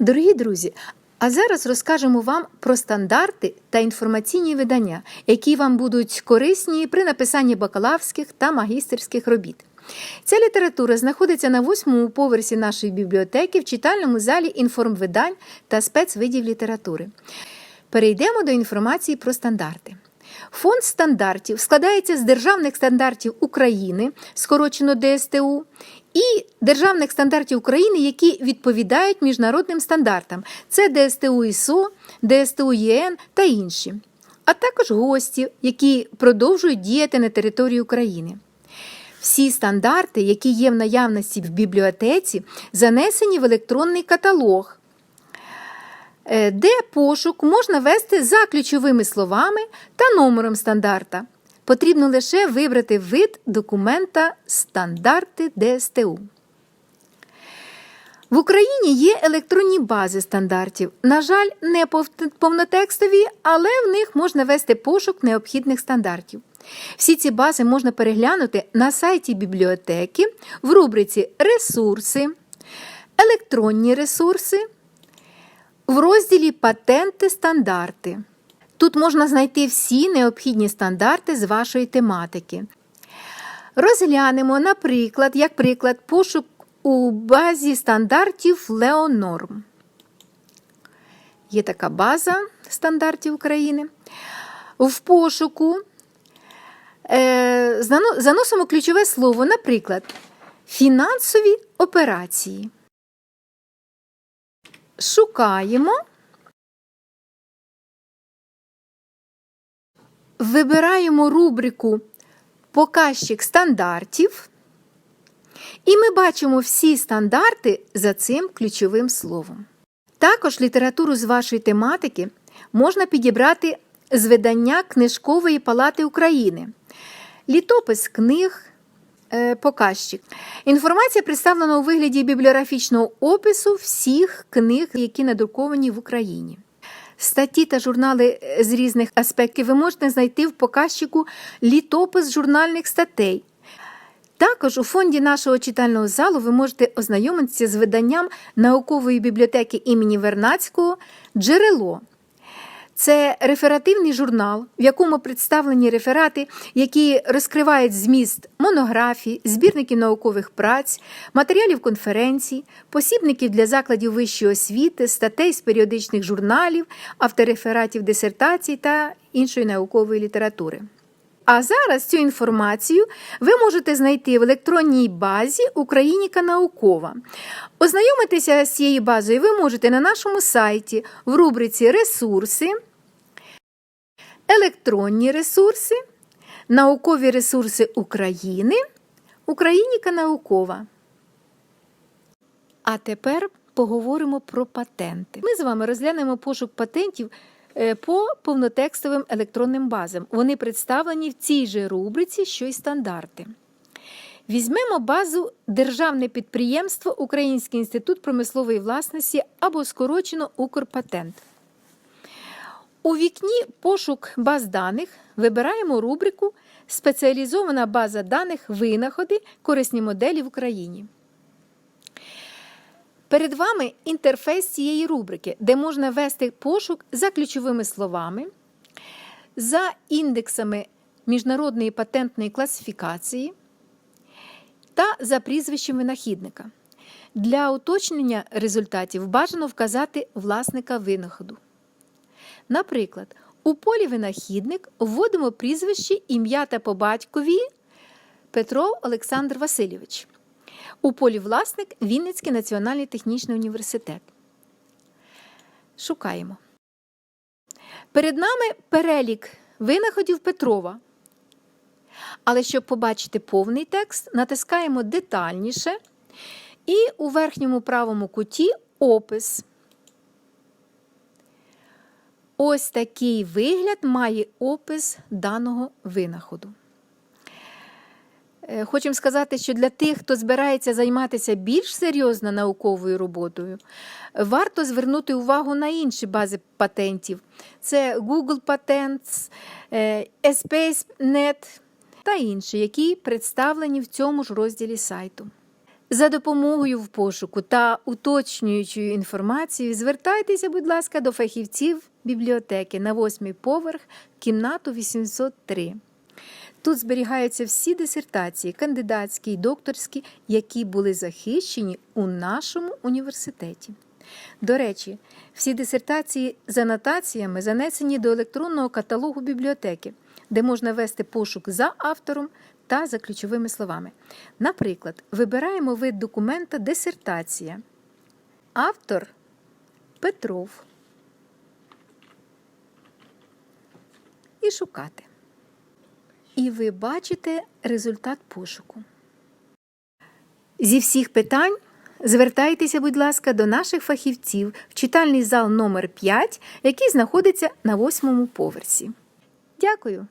Дорогі друзі, а зараз розкажемо вам про стандарти та інформаційні видання, які вам будуть корисні при написанні бакалаврських та магістерських робіт. Ця література знаходиться на восьмому поверсі нашої бібліотеки в читальному залі інформвидань та спецвидів літератури. Перейдемо до інформації про стандарти. Фонд стандартів складається з державних стандартів України, скорочено ДСТУ, і державних стандартів України, які відповідають міжнародним стандартам. Це ДСТУ ІСО, ДСТУ ЄН та інші, а також гості, які продовжують діяти на території України. Всі стандарти, які є в наявності в бібліотеці, занесені в електронний каталог, е, де пошук можна вести за ключовими словами та номером стандарта. Потрібно лише вибрати вид документа Стандарти ДСТУ. В Україні є електронні бази стандартів. На жаль, не повнотекстові, але в них можна вести пошук необхідних стандартів. Всі ці бази можна переглянути на сайті бібліотеки в рубриці Ресурси, електронні ресурси, в розділі Патенти стандарти. Тут можна знайти всі необхідні стандарти з вашої тематики. Розглянемо, наприклад, як приклад, пошук у базі стандартів Леонорм. Є така база стандартів України. В пошуку е, заносимо ключове слово, наприклад, фінансові операції. Шукаємо. Вибираємо рубрику Показчик стандартів. І ми бачимо всі стандарти за цим ключовим словом. Також літературу з вашої тематики можна підібрати з видання Книжкової палати України, літопис книг, е, показчик. Інформація представлена у вигляді бібліографічного опису всіх книг, які надруковані в Україні. Статті та журнали е, з різних аспектів ви можете знайти в показчику літопис журнальних статей. Також у фонді нашого читального залу ви можете ознайомитися з виданням наукової бібліотеки імені Вернацького Джерело. Це реферативний журнал, в якому представлені реферати, які розкривають зміст монографій, збірників наукових праць, матеріалів конференцій, посібників для закладів вищої освіти, статей з періодичних журналів, авторефератів дисертацій та іншої наукової літератури. А зараз цю інформацію ви можете знайти в електронній базі Україніка наукова. Ознайомитися з цією базою ви можете на нашому сайті в рубриці Ресурси, електронні ресурси, наукові ресурси України, Україніка наукова. А тепер поговоримо про патенти. Ми з вами розглянемо пошук патентів е, по повнотекстовим електронним базам. Вони представлені в цій же рубриці, що й стандарти. Візьмемо базу Державне підприємство Український інститут промислової власності або скорочено Укрпатент. У вікні Пошук баз даних вибираємо рубрику Спеціалізована база даних винаходи корисні моделі в Україні. Перед вами інтерфейс цієї рубрики, де можна ввести пошук за ключовими словами, за індексами міжнародної патентної класифікації та за прізвищем винахідника. Для уточнення результатів бажано вказати власника винаходу. Наприклад, у полі винахідник вводимо прізвище, ім'я та по батькові Петров Олександр Васильович. У полі власник Вінницький національний технічний університет. Шукаємо. Перед нами перелік винаходів Петрова. Але щоб побачити повний текст, натискаємо детальніше і у верхньому правому куті опис. Ось такий вигляд має опис даного винаходу. Е, Хочемо сказати, що для тих, хто збирається займатися більш серйозно науковою роботою, варто звернути увагу на інші бази патентів: це Google Patents, е, ESpaceNet та інші, які представлені в цьому ж розділі сайту. За допомогою в пошуку та уточнюючою інформацією звертайтеся, будь ласка, до фахівців бібліотеки на восьмий поверх, кімнату 803. Тут зберігаються всі дисертації, кандидатські й докторські, які були захищені у нашому університеті. До речі, всі дисертації з анотаціями занесені до електронного каталогу бібліотеки, де можна вести пошук за автором та за ключовими словами. Наприклад, вибираємо вид документа дисертація. Автор Петров. І шукати. І ви бачите результат пошуку. Зі всіх питань звертайтеся, будь ласка, до наших фахівців в читальний зал номер 5 який знаходиться на восьмому поверсі. Дякую!